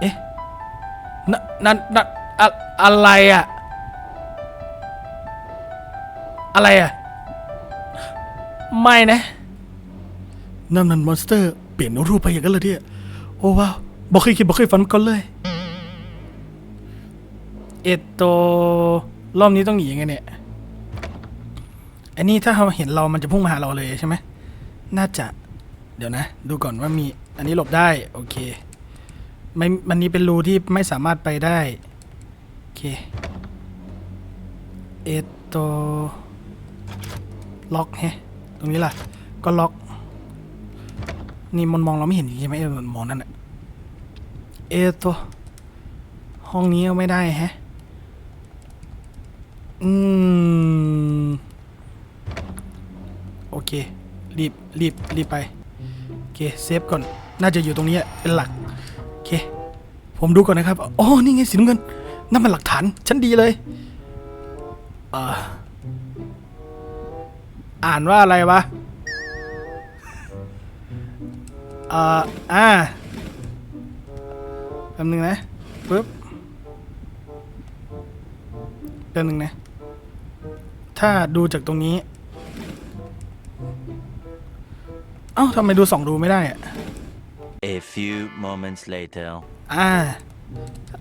เอ๊ะนั่นนั่นนั่นอะอะไรอะอะไรอะไม่นะ นั่นนั่นมอนสเตอร์ เปลี่ยนรูปไปอย่างนั้นเลยเนี่ยโอ้ว้าวบอกเคยคิดบอกเคยฝันมาก่อนเลย เอตโตรอบนี้ต้องหนียังไงเนี่ย อันนี้ถ้าเราเห็นเรามันจะพุ่งมาหาเราเลยใช่ไหม น่าจะ เดี๋ยวนะ ดูก่อนว่ามี อันนี้หลบได้ โอเค ไม่มันนี้เป็นรูที่ไม่สามารถไปได้ โอเค เอตโตล็อกแฮะตรงนี้ล่ะ ก็ล็อก นี่มันมองเราไม่เห็นจริงใช่ไหมเออมันมองนั่นอะเอตโตห้องนี้เอาไม่ได้แฮะ อืม โอเค รีบ รีบ รีบไป โอเค เซฟก่อน น่าจะอยู่ตรงนี้เป็นหลัก เค ผมดูก่อนนะครับ อ๋อ นี่ไงสีน้ำเงิน นั่นมันหลักฐานฉันดีเลยเอ่ออ่านว่าอะไรวะเอ่ออ่าแป๊บนึงนะปึ๊บแป๊บนึงนะ ถ้าดูจากตรงนี้ เอ้าทำไมดูสองดูไม่ได้อะ A few moments later. อ่า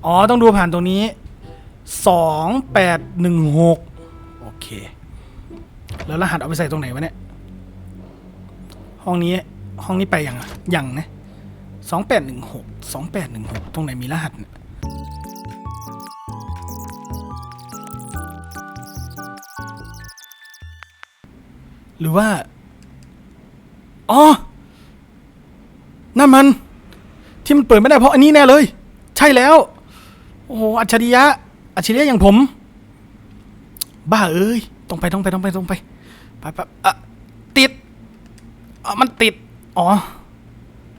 อ๋อ ต้องดูผ่านตรงนี้สองแปดหนึ่งหกโอเค แล้วรหัสเอาไปใส่ตรงไหนวะเนี่ย ห้องนี้ ห้องนี้ไปยังอะยังนะสองแปดหนึ่งหกสองแปดหนึ่งหกตรงไหนมีรหัสเนี่ยหรือว่า อ๋อ นั่นมัน ที่มันเปิดไม่ได้เพราะอันนี้แน่เลย ใช่แล้ว โอ้โหอัจฉริยะ อัจฉริยะอย่างผม บ้าเอ้ยต้องไปต้องไปต้องไปต้องไปไปไปอะติดอะมันติด อ๋อ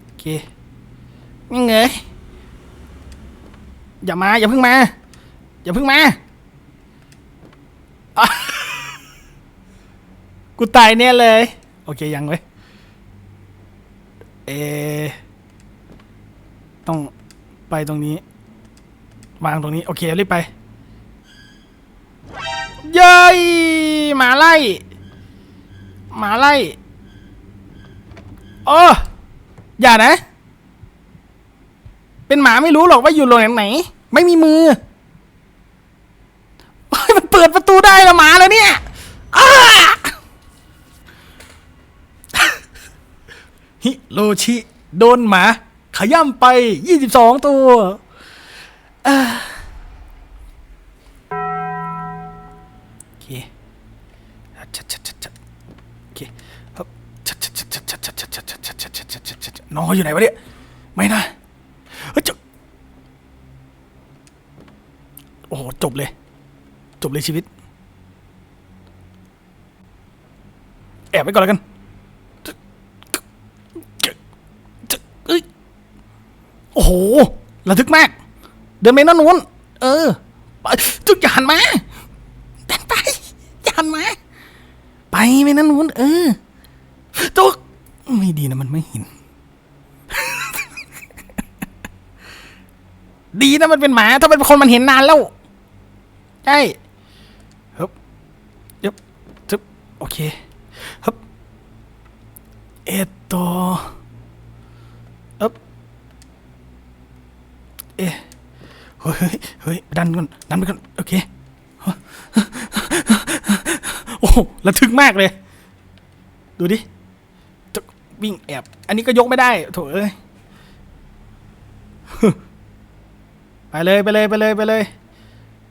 โอเคยังไงอย่ามา อย่าเพิ่งมา อย่าเพิ่งมา กูตายเนี่ยเลย โอเคยังเว้ย เอ ต้องไปตรงนี้ วางตรงนี้ โอเครีบไป เย้ยหมาไล่หมาไล่โอ้อย่านะ เป็นหมาไม่รู้หรอกว่าอยู่โรงแรมไหน ไม่มีมือมันเปิดประตูได้ละหมาแล้วเนี่ย ชิ โดนหมา ขย่ำไป 22 ตัวอ่าโอเคชัดชัดชัดชัดโอเคฮึบชัดชัดชัดชัดชัดชัดชัดชัดชัดชัดชัดชัดชัดชัดน้องอยู่ไหนวะเนี่ย ไม่นะเฮ้ยจะโอ้โห จบเลย จบเลยชีวิต แอบไว้ก่อนแล้วกัน เอ้ย โอ้โห ระทึกมาก เดินไปนั่นนู้น เออจุดอย่าหันมาเดินไปอย่าหันมา ไปไปนั่นนู้น เออจุกไม่ดีนะมันไม่เห็น ดีนะมันเป็นหมา ถ้าเป็นคนมันเห็นนานแล้ว ใช่ฮึบยึบทึบโอเคฮึบเอตโต เอ๊บ เอ๊ะเฮ้ยเฮ้ยเฮ้ยดันก่อนดันไปก่อนโอเคโอ้โหระทึกมากเลย ดูดิจะวิ่งแอบ อันนี้ก็ยกไม่ได้โถเอ้ยไปเลยไปเลยไปเลยไปเลย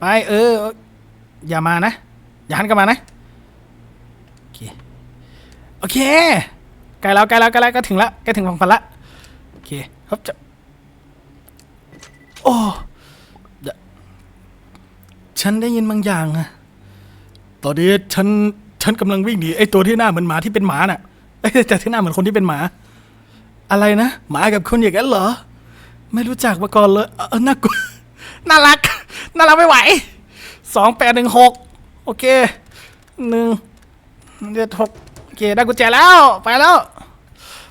ไปเออ อย่ามานะ อย่าหันกลับมานะ โอเคโอเคใกล้แล้วใกล้แล้วใกล้แล้วก็ถึงละใกล้ถึงฝั่งฝันละโอเคครับจะ โอ้เดี๋ยวฉันได้ยินบางอย่างอะตอนนี้ฉัน ฉันกำลังวิ่งหนีไอ้ตัวที่หน้าเหมือนหมาที่เป็นหมาน่ะไอ้ยแต่ที่หน้าเหมือนคนที่เป็นหมา อะไรนะ หมากับคนอย่างนั้นเหรอ ไม่รู้จักมาก่อนเลยเออน่ากลัว น่ารัก น่ารักไม่ไหว สองแปดหนึ่งหก โอเค หนึ่งเจ็ดหกโอเค ได้กุญแจแล้ว ไปแล้ว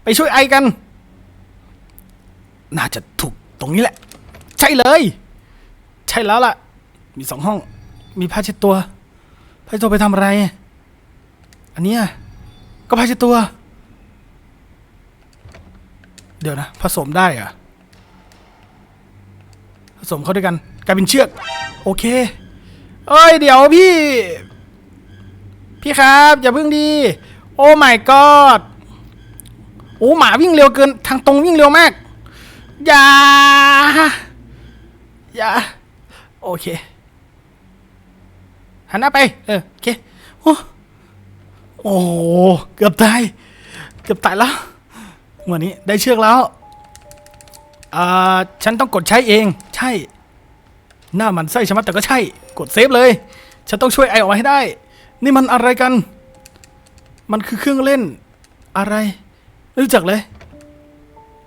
ไปช่วยไอกัน น่าจะถูกตรงนี้แหละ ใช่เลย ใช่แล้วล่ะ มีสองห้อง มีผ้าเช็ดตัวผ้าเช็ดตัวไปทำอะไร อันเนี้ยก็ผ้าเช็ดตัว เดี๋ยวนะ ผสมได้เหรอะผสมเข้าด้วยกัน กลายเป็นเชือก โอเค เอ้ย เดี๋ยวพี่ พี่ครับ อย่าเพิ่งดี โอ้ my god โอ้หมาวิ่งเร็วเกิน ทางตรงวิ่งเร็วมาก อย่า อย่า โอเค หันหน้าไป เออ โอเค โอ้โอ้เกือบตาย เกือบตายแล้ววันนี้ได้เชือกแล้ว อ่า ฉันต้องกดใช้เอง ใช่ หน้ามันไส้ชะมัดแต่ก็ใช่ กดเซฟเลย ฉันต้องช่วยไอออกมาให้ได้ นี่มันอะไรกัน มันคือเครื่องเล่น อะไร ไม่รู้จักเลย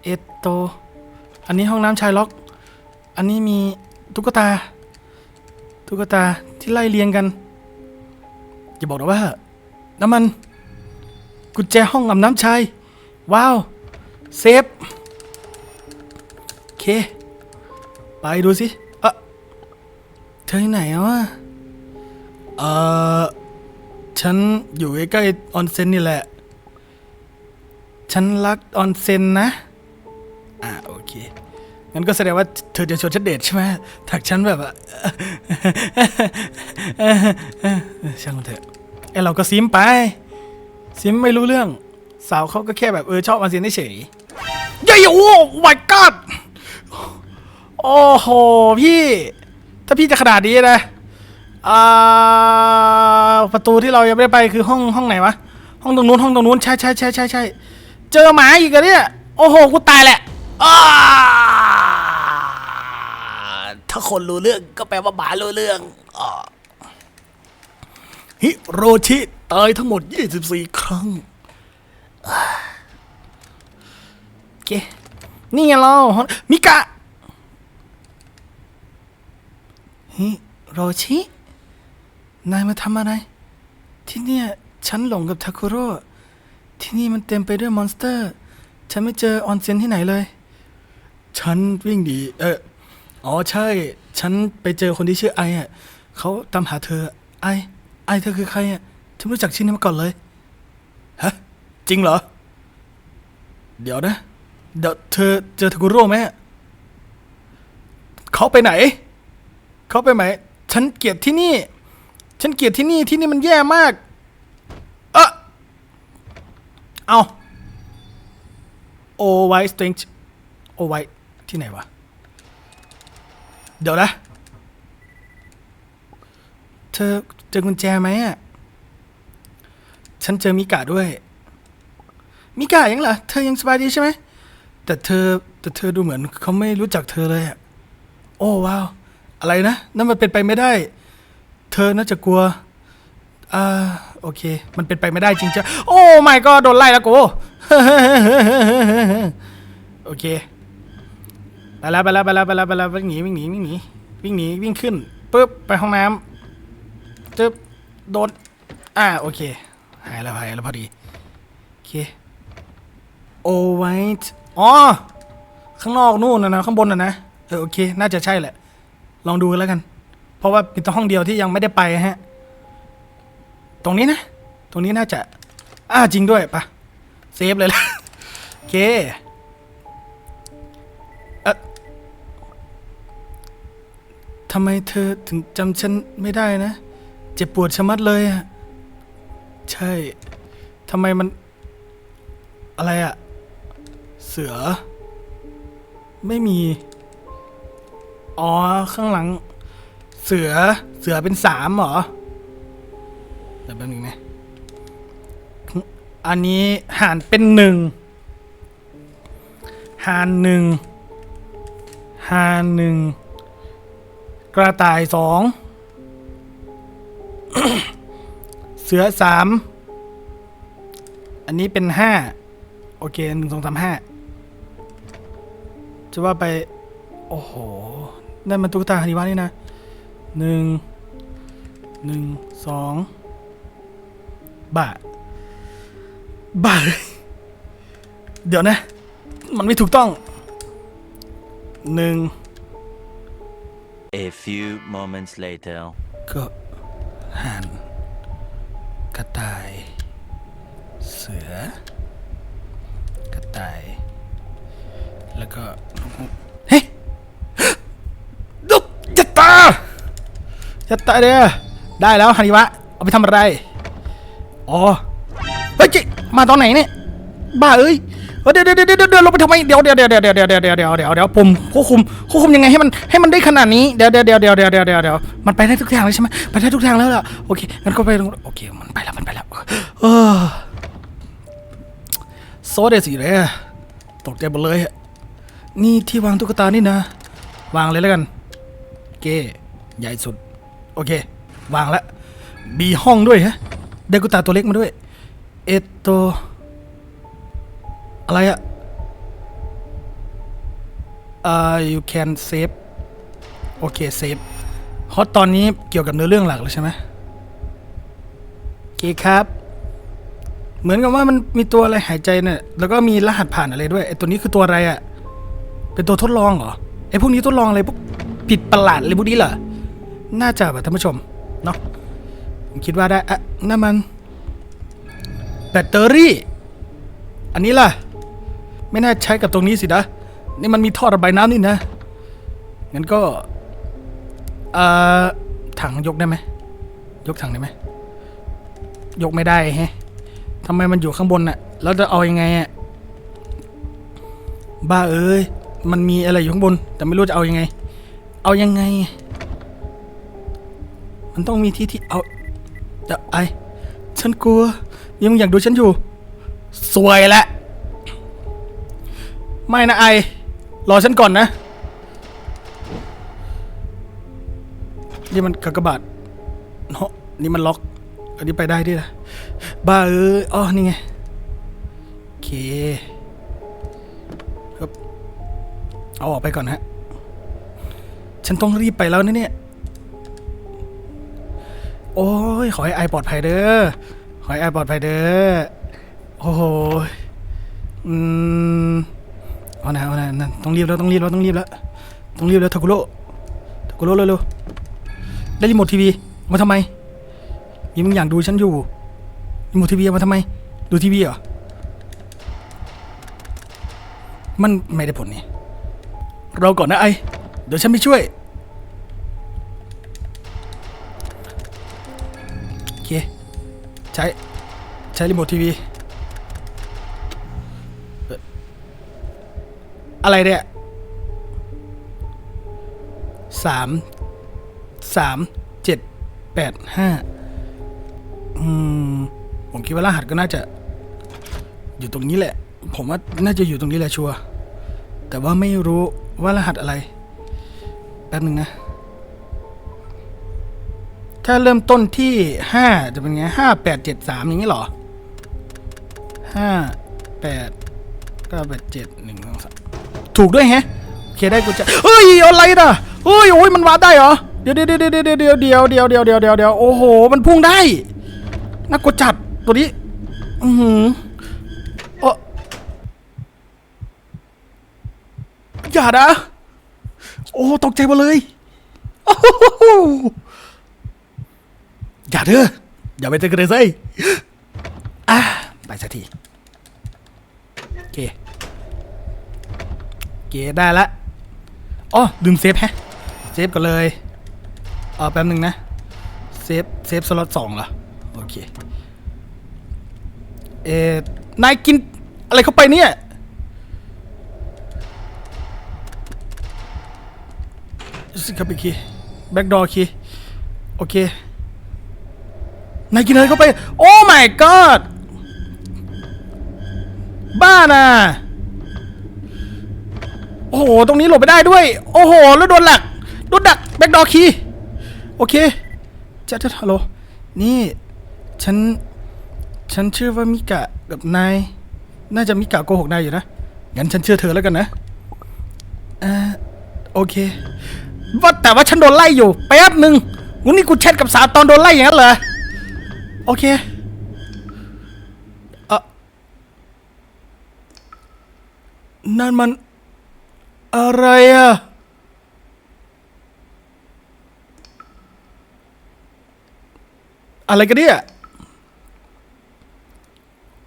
เอตโต อันนี้ห้องน้ำชายล็อก อันนี้มีตุ๊กตา ตุ๊กตาที่ไล่เรียงกันอย่าบอกนะว่า น้ำมัน กุญแจห้องอาบน้ำชาย ว้าว เซฟ โอเค ไปดูสิเอะเธอที่ไหนวะเออฉันอยู่ใกล้ๆออนเซ็นนี่แหละ ฉันรักออนเซ็นนะ อ่าโอเค งั้นก็แสดงว่าเธอจะชวนฉันเดทใช่ไหมถักฉันแบบว่าช่างมันเถอะไอเราก็ซิมไป ซิมไม่รู้เรื่อง สาวเขาก็แค่แบบเออชอบมาเซียนเฉยเย้ยโอ้ my god โอ้โหพี่ ถ้าพี่จะขนาดนี้นะประตูที่เรายังไม่ได้ไปคือห้องห้องไหนวะ ห้องตรงนู้นห้องตรงนู้นใช่ใช่ใช่ใช่ใช่เจอหมาอีกอะเนี่ย โอ้โห กูตายแหละ ถ้าคนรู้เรื่องก็แปลว่าหมารู้เรื่องอ่าฮิโรชิตายทั้งหมด 24 ครั้งโอเคนี่ไงเรามิกะฮิโรชิ นายมาทำอะไร ที่เนี่ยฉันหลงกับทาคุโร่ที่นี่มันเต็มไปด้วยมอนสเตอร์ ฉันไม่เจอออนเซ็นที่ไหนเลย ฉันวิ่งหนีเอออ๋อใช่ ฉันไปเจอคนที่ชื่อไออะเขาตามหาเธอ ไอ ไอเธอคือใครอะฉันรู้จักชื่อนี้มาก่อนเลย ฮะ จริงเหรอ เดี๋ยวนะ เดี๋ยวเธอเจอทาคุโร่ไหมอะเขาไปไหน เขาไปไหน ฉันเกลียดที่นี่ ฉันเกลียดที่นี่ ที่นี่มันแย่มาก เออเอาโอไวสตริงโอไว ที่ไหนวะ เดี๋ยวนะ เธอเจอกุญแจไหมอะ ฉันเจอมิกาด้วย มิกายังเหรอ เธอยังสบายดีใช่ไหม แต่เธอแต่เธอดูเหมือนเขาไม่รู้จักเธอเลยอะ โอ้ว้าว อะไรนะ นั่นมันเป็นไปไม่ได้ เธอน่าจะกลัว อ่า โอเค มันเป็นไปไม่ได้จริงจ้ะโอ้ไม่ก็โดนไล่แล้วกูโอเค ไปแล้วไปแล้วไปแล้วไปแล้วไปแล้ววิ่งหนีวิ่งหนีวิ่งหนีวิ่งหนีวิ่งขึ้นปุ๊บไปห้องน้ำจึ๊บโดนอ่าโอเค หายแล้วหายแล้วพอดีโอเคโอไวท์อ๋อข้างนอกนู่นนะนะข้างบนนะนะเออโอเค น่าจะใช่แหละ ลองดูกันแล้วกัน เพราะว่าเป็นห้องเดียวที่ยังไม่ได้ไปฮะ ตรงนี้นะ ตรงนี้น่าจะ อ่าจริงด้วยปะเซฟเลยละโอเค ทำไมเธอถึงจำฉันไม่ได้นะ เจ็บปวดชะมัดเลยอะใช่ทำไมมัน อะไรอะเสือ ไม่มี อ๋อ ข้างหลัง เสือเสือเป็นสามเหรอเดี๋ยวแป๊บนึงนะอันนี้หานเป็นหนึ่งหานหนึ่งหานหนึ่ง กระต่ายสอง เสือสาม อันนี้เป็นห้าโอเคหนึ่งสองสามห้าจะว่าไป โอ้โหนั่นมันตุ๊กตาฮานิวะนี่นะหนึ่งหนึ่งสองบ้าบาเลยเดี๋ยวนะ มันไม่ถูกต้องหนึ่ง A few moments later. ก็ห่านกระต่าย เสือ กระต่าย แล้วก็เฮ้ยดุกยัตตายัตตาเด้อได้แล้วฮานิวะ เอาไปทำอะไร อ๋อ เฮ้ยจิมาตอนไหนเนี่ย บ้าเอ้ย เดี๋ยวเดี๋ยวเดี๋ยวเดี๋ยวลงไปทำไมเดี๋ยวเดี๋ยวเดี๋ยวเดี๋ยวเดี๋ยวเดี๋ยวเดี๋ยวเดี๋ยวเดี๋ยวเดี๋ยวผมควบคุมควบคุมยังไงให้มันให้มันได้ขนาดนี้เดี๋ยวเดี๋ยวเดี๋ยวเดี๋ยวเดี๋ยวเดี๋ยวเดี๋ยวเดี๋ยวมันไปได้ทุกทางเลยใช่ไหมไปได้ทุกทางแล้วล่ะโอเคงั้นก็ไปตรงโอเคมันไปแล้วมันไปแล้วเออโซเดสิเลยตกใจหมดเลยอะนี่ที่วางตุ๊กตานี่นะ วางเลยแล้วกันเก้ใหญ่สุด โอเค วางแล้วมีห้องด้วยฮะได้กุตาตัวเล็กมาด้วยเอตโต อะไรอะอ่า you can save โอเค save เพราะตอนนี้เกี่ยวกับเนื้อเรื่องหลักเลยใช่ไหมโอเคครับ เหมือนกับว่ามันมีตัวอะไรหายใจเนี่ย แล้วก็มีรหัสผ่านอะไรด้วยไอ้ตัวนี้คือตัวอะไรอะเป็นตัวทดลองเหรอไอ้พวกนี้ทดลองอะไรพวกผิดประหลาดอะไรพวกนี้เหรอ น่าจะแบบท่านผู้ชมเนาะผมคิดว่าได้อะนั่นมัน แบตเตอรี่ อันนี้ล่ะ ไม่น่าใช้กับตรงนี้สินะ นี่มันมีท่อระบายน้ำนี่นะ งั้นก็เอ่อถังยกได้ไหม ยกถังได้ไหม ยกไม่ได้แฮะทำไมมันอยู่ข้างบนน่ะ แล้วจะเอายังไงอะ บ้าเอ้ย มันมีอะไรอยู่ข้างบน แต่ไม่รู้จะเอายังไง เอายังไง มันต้องมีที่ที่เอาจะไอฉันกลัวยังอยากดูฉันอยู่ สวยและ ไม่นะไอ รอฉันก่อนนะ นี่มันกากบาทเนาะนี่มันล็อก อันนี้ไปได้ด้วยนะ บ้าเอ้ยอ๋อ นี่ไง โอเค ครับ เอาออกไปก่อนฮะ ฉันต้องรีบไปแล้วนะเนี่ย โอ้ย ขอให้ไอปลอดภัยเด้อ ขอให้ไอปลอดภัยเด้อ โอ้โห อืม เอาหนะเอาหนะนั่นต้องรีบแล้วต้องรีบแล้วต้องรีบแล้วต้องรีบแล้วทากุโร่ทากุโร่เร็วๆได้รีโมททีวีมาทำไมมีมึงอย่ากดูฉันอยู่รีโมททีวีมาทำไม ดูทีวีเหรอมันไม่ได้ผลนี่เราก่อนนะไอเดี๋ยวฉันไปช่วยโอเคใช้ใช้รีโมททีวี อะไรเนี่ยสามสามเจ็ดแปดห้าอืมผมคิดว่ารหัสก็น่าจะ อยู่ตรงนี้แหละ ผมว่าน่าจะอยู่ตรงนี้แหละชัวร์แต่ว่าไม่รู้ว่ารหัสอะไรแป๊บหนึ่งนะ ถ้าเริ่มต้นที่ห้าจะเป็นไงห้าแปดเจ็ดสามอย่างนี้หรอห้าแปดเก้าแปดเจ็ดหนึ่งสองสาม ถูกด้วยแฮะโอเคได้กูจะเฮ้ยอะไรน่ะเฮ้ยโอ้ยมันวาร์ปได้เหรอเดี๋ยวเดี๋ยวเดี๋ยวเดี๋ยวเดี๋ยวเดี๋ยวเดี๋ยวเดี๋ยวเดี๋ยวเดี๋ยวเดี๋ยวโอ้โหมันพุ่งได้น่ากดจัดตัวนี้อือหือเอออย่านะโอ้ตกใจหมดเลยโอ้โหอย่าเด้ออย่าไปเตะกระเซยอะไปสักทีโอเค เคได้ละอ๋อลืมเซฟแฮะเซฟก่อนเลยเออแป๊บหนึ่งนะเซฟเซฟสล็อตสองเหรอโอเคเอ๊ะนายกินอะไรเข้าไปเนี่ยสครับอีกทีแบ็กดอร์คีโอเคนายกินอะไรเข้าไป โอ้ my god บ้าน่ะ โอ้โห ตรงนี้หลบไม่ได้ด้วย โอ้โห แล้วโดนหลัก โดนดัก แบ็กดอคีโอเคจะจะฮัลโหล นี่ ฉัน ฉันเชื่อว่ามิกะกับนาย น่าจะมิกะโกหกนายอยู่นะ งั้นฉันเชื่อเธอแล้วกันนะอ่าโอเค ว่าแต่ว่าฉันโดนไล่อยู่ แป๊บหนึ่งวันนี้กูแชทกับสาวตอนโดนไล่อย่างนั้นเหรอ โอเคนั่นมัน อะไรอะอะไรกันเนี่ย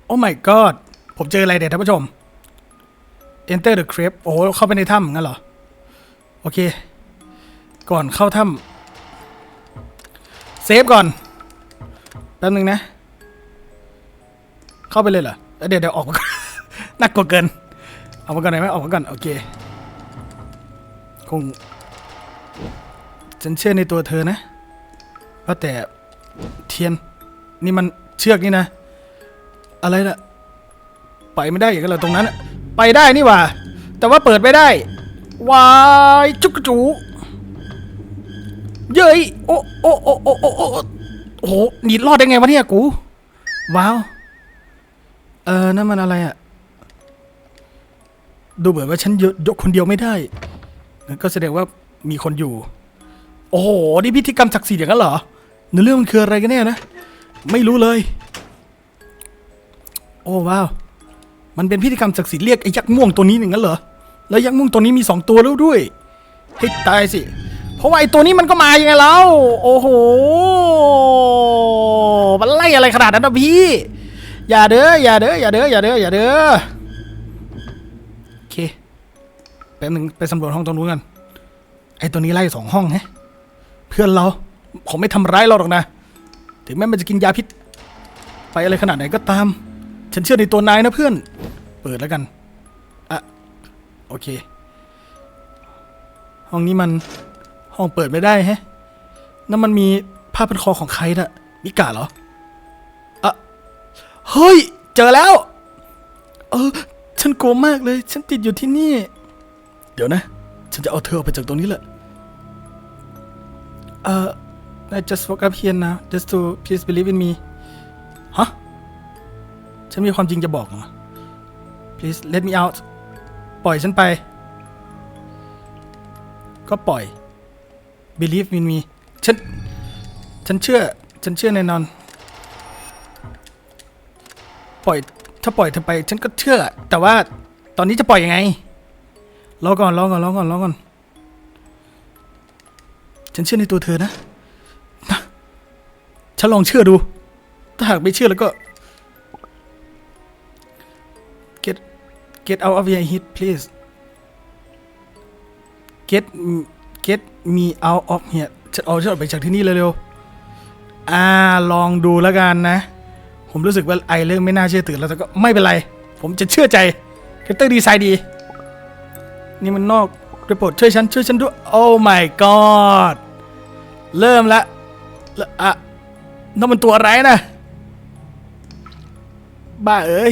โอ้ my god ผมเจออะไรเด็ดท่านผู้ชม enter the crypt โอ้เข้าไปในถ้ำงั้นเหรอ โอเค ก่อนเข้าถ้ำเซฟก่อน แป๊บนึงนะ เข้าไปเลยเหรอ เดี๋ยวเดี๋ยวออกมาก่อน น่ากลัวเกิน ออกมาก่อนหน่ไหมออกมาก่อน โอเค คง ฉันเชื่อในตัวเธอนะว่าแต่เทียน นี่มันเชือกนี่นะ อะไรล่ะ ไปไม่ได้อย่างนั้นเหรอตรงนั้นน่ะไปได้นี่หว่า แต่ว่าเปิดไม่ได้ วายจุกจูเย้ยโอ้โอ้โอ้โอ้โอ้โอ้โอ้โหหนีรอดได้ไงวะเนี่ยกู ว้าว เออนั่นมันอะไรอะดูเหมือนว่าฉันยกคนเดียวไม่ได้ งั้นก็แสดงว่ามีคนอยู่ โอ้โห นี่พิธีกรรมศักดิ์สิทธิ์อย่างนั้นเหรอเนื้อเรื่องมันคืออะไรกันแน่นะ ไม่รู้เลย โอ้ว้าว มันเป็นพิธีกรรมศักดิ์สิทธิ์เรียกไอ้ยักษ์ม่วงตัวนี้อย่างนั้นเหรอ แล้วยักษ์ม่วงตัวนี้มีสองตัวแล้วด้วยให้ตายสิ เพราะว่าไอ้ตัวนี้มันก็มายังไงแล้ว โอ้โห มันไล่อะไรขนาดนั้นนะพี่ อย่าเด้อ อย่าเด้อ อย่าเด้อ อย่าเด้อ อย่าเด้อ ป๊บนึงไปสำรวจห้องตรงนู้นกัน ไอ้ตัวนี้ไล่สองห้องฮะเพื่อนเราผมไม่ทำร้ายเราหรอกนะ ถึงแม้มันจะกินยาพิษ ไปอะไรขนาดไหนก็ตาม ฉันเชื่อในตัวนายนะเพื่อน เปิดแล้วกัน อะ โอเค ห้องนี้มันห้องเปิดไม่ได้แฮะนั่นมันมีผ้าพันคอของใครน่ะ มิกาเหรอ อะ เฮ้ย เจอแล้ว เออ ฉันกลัวมากเลย ฉันติดอยู่ที่นี่ เดี๋ยวนะ ฉันจะเอาเธอออกไปจากตรงนี้แหละ เอ่อ I just woke up here now just to please believe in me ฮะ ฉันมีความจริงจะบอกเหรอ please let me out ปล่อยฉันไป ก็ปล่อย believe in me ฉัน ฉันเชื่อ ฉันเชื่อแน่นอน ปล่อย ถ้าปล่อยเธอไป ฉันก็เชื่อ แต่ว่าตอนนี้จะปล่อยยังไง รอก่อนรอก่อนรอก่อนรอก่อน ฉันเชื่อในตัวเธอนะนะฉันลองเชื่อดู ถ้าหากไม่เชื่อแล้วก็ get get out of here heat please get get me out of here ฉันเอาฉันออกไปจากที่นี่เร็วๆอ่าลองดูแล้วกันนะ ผมรู้สึกว่าไอเรื่องไม่น่าเชื่อถือแล้วแต่ก็ไม่เป็นไร ผมจะเชื่อใจคาแรคเตอร์ดีไซน์ดี นี่มันนอกกรีโปรดช่วยฉันช่วยฉันด้วย โอ้ my god เริ่มละแล้วอะนั่นมันตัวอะไรนะ บ้าเอ้ย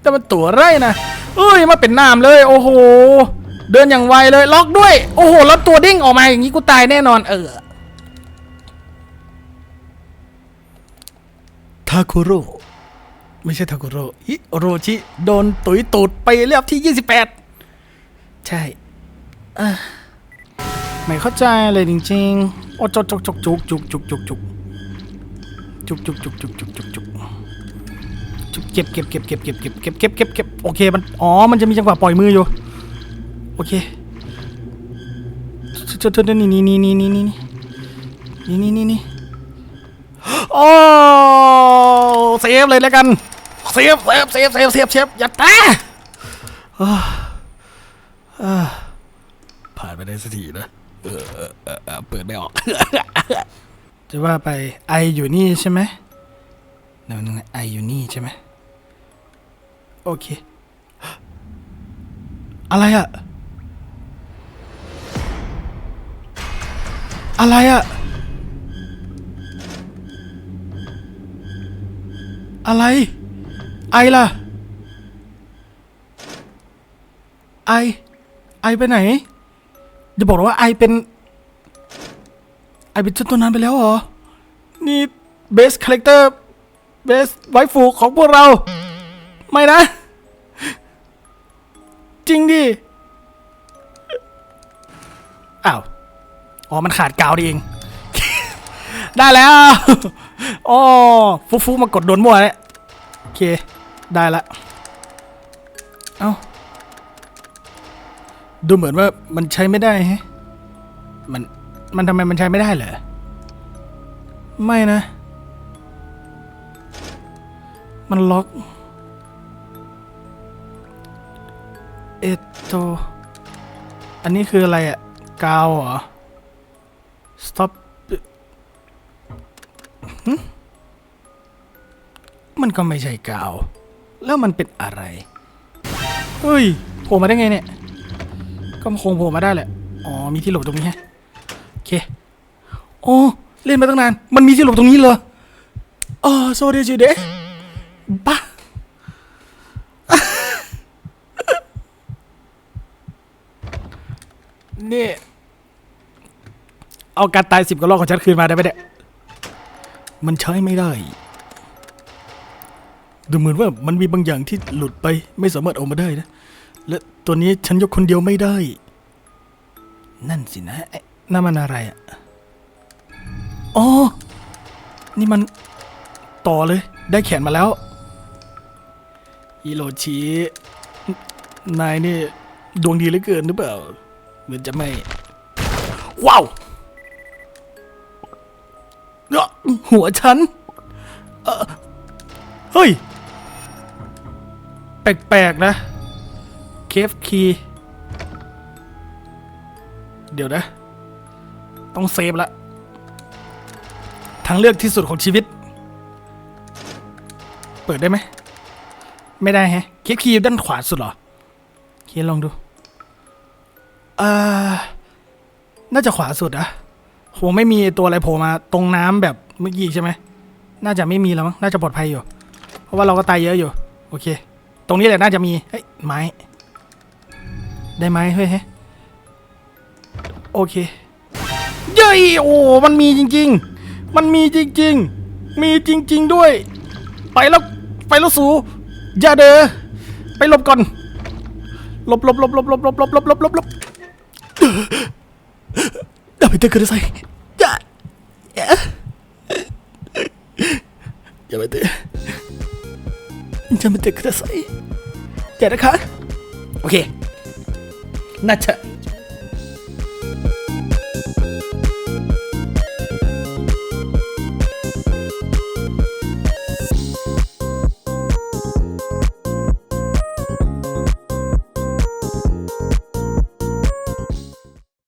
แต่มันตัวอะไรนะเอ้ยมาเป็นน้ำเลย โอ้โห เดินอย่างไวเลย ล็อกด้วย โอ้โห แล้วตัวเด้งออกมาอย่างนี้กูตายแน่นอน เออ ทาคุโร่ ไม่ใช่ทาคุโร่ฮิโรชิ โดนตุยตูดไปเรียบที่ 28 ใช่ไม่เข้าใจเลยจริงๆโอ้จกจุกจุกจุกจุกจุกจุกจุกจุกจุกจุกจุกจุกจุกจุกจุกเก็บเก็บเก็บเก็บเก็บเก็บเก็บเก็บเก็บเก็บโอเคมันอ๋อมันจะมีจังหวะปล่อยมืออยู่ โอเคจ้าเจ้านี่นี่นี่นี่นี่นี่นี่นี่นี่นี่โอ้เซฟเลยแล้วกัน เซฟเซฟเซฟเซฟเซฟเซฟอย่าตาผ่านไปได้สักทีนะเออเออเออเออเปิดไม่ออก จะว่าไปไออยู่นี่ใช่ไหมเดี๋ยวนึงนะไออยู่นี่ใช่ไหมโอเค อะไรอะอะไรอะอะไร ไอล่ะ ไอ ไอไปไหนอย่าบอกว่าไอเป็น ไอเป็นเจ้าตัวนั้นไปแล้วเหรอ นี่เบสคาแรคเตอร์เบสไวฟูของพวกเรา ไม่นะ จริงดิ อ้าว อ๋อ มันขาดกาวนี่เอง ได้แล้ว อ๋อฟุกฟุมากดโดนมั่วเลยโอเค ได้ละ เอ้า ดูเหมือนว่ามันใช้ไม่ได้แฮะ มัน มันทำไมมันใช้ไม่ได้เหรอ ไม่นะ มันล็อก เอตโต อันนี้คืออะไรอะกาวเหรอ stop มันก็ไม่ใช่กาว แล้วมันเป็นอะไร เฮ้ยโผล่มาได้ไงเนี่ย ก็คงโผล่มาได้แหละ อ๋อ มีที่หลบตรงนี้ฮะโอเค โอ้เล่นมาตั้งนาน มันมีที่หลบตรงนี้เหรออ๋อโซเดจิเดะบ้านี่เอาการตายสิบกว่ารอบของฉันคืนมาได้ไหมเนี่ย มันใช้ไม่ได้ ดูเหมือนว่ามันมีบางอย่างที่หลุดไปไม่สามารถออกมาได้นะ และตัวนี้ฉันยกคนเดียวไม่ได้ นั่นสินะนั่นมันอะไรอะอ๋อ นี่มันต่อเลย ได้แขนมาแล้วฮิโรชินายนี่ดวงดีเหลือเกินหรือเปล่า เหมือนจะไม่ ว้าวเอ้อหัวฉันเออเฮ้ย แปลกๆนะเคฟคีเดี๋ยวนะ ต้องเซฟละทางเลือกที่สุดของชีวิต เปิดได้ไหม ไม่ได้แฮะเคฟคีย์ด้านขวาสุดเหรอเคลองดูอ่าน่าจะขวาสุดอะคงไม่มีตัวอะไรโผล่มาตรงน้ำแบบเมื่อกี้ใช่ไหม น่าจะไม่มีแล้วมั้ง น่าจะปลอดภัยอยู่ เพราะว่าเราก็ตายเยอะอยู่ โอเค ตรงนี้แหละน่าจะมี เฮ้ย ไม้ ได้ไหมเฮ้ยเฮ้ยโอเค เย้ยโอ้ มันมีจริง ๆ มันมีจริง ๆ มีจริง ๆ ด้วย ไปแล้ว ไปแล้วสูอย่าเด้อไปหลบก่อน หลบหลบหลบหลบหลบหลบหลบหลบหลบหลบหลบやめてください。や、や、やめて。 やめてくださいやるか OK なっちゃう